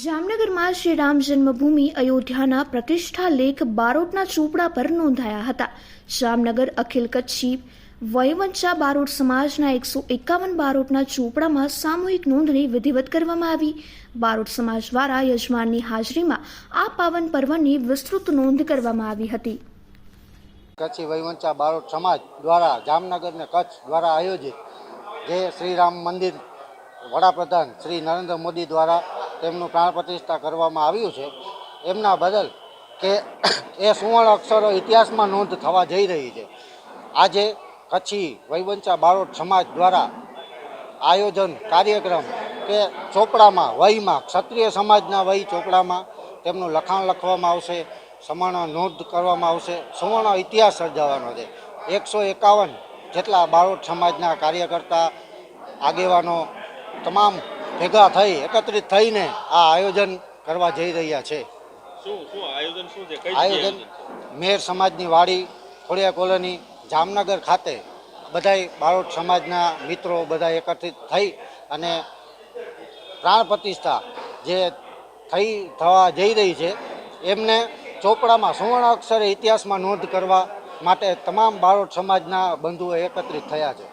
જામનગરમાં શ્રી રામ જન્મભૂમિ, અયોધ્યાના પ્રતિષ્ઠા લેખ બારોટના ચોપડા પર નોંધાયા હતા. જામનગર, અખિલ કચ્છી, વયવંચા બારોટ સમાજના એકસો એકાવન બારોટના ચોપડામાં સામૂહિક નોંધણી વિધિવત કરવામાં આવી. બારોટ સમાજ દ્વારા યજમાનની હાજરીમાં આ પાવન પર્વની વિસ્તૃત નોંધ કરવામાં આવી હતી. કચ્છી વયવંચા બારોટ સમાજ દ્વારા જામનગર ને કચ્છ દ્વારા આયોજિત જે શ્રી રામ મંદિર વડાપ્રધાન શ્રી નરેન્દ્ર મોદી દ્વારા તેમનું પ્રાણ પ્રતિષ્ઠા કરવામાં આવ્યું છે, એમના બદલ કે એ સુવર્ણ અક્ષરો ઇતિહાસમાં નોંધ થવા જઈ રહી છે. આજે કચ્છી વૈવંચા બારોટ સમાજ દ્વારા આયોજન કાર્યક્રમ કે ચોપડામાં વહીમાં ક્ષત્રિય સમાજના વહી ચોપડામાં તેમનું લખાણ લખવામાં આવશે સમર્ણ નોંધ કરવામાં આવશે, સુવર્ણ ઇતિહાસ સર્જાવાનો છે. એકસો એકાવન જેટલા બારોટ સમાજના કાર્યકર્તા, આગેવાનો, તમામ ભેગા થઈ એકત્રિત થઈને આ આયોજન કરવા જઈ રહ્યા છે. શું શું આયોજન મેર સમાજની વાડી ખોડિયા કોલોની જામનગર ખાતે બધાય બારોટ સમાજના મિત્રો બધા એકત્રિત થઈ અને પ્રાણ પ્રતિષ્ઠા જે થઈ થવા જઈ રહી છે એમને ચોપડામાં સુવર્ણ અક્ષરે ઇતિહાસમાં નોંધ કરવા માટે તમામ બારોટ સમાજના બંધુઓ એકત્રિત થયા છે.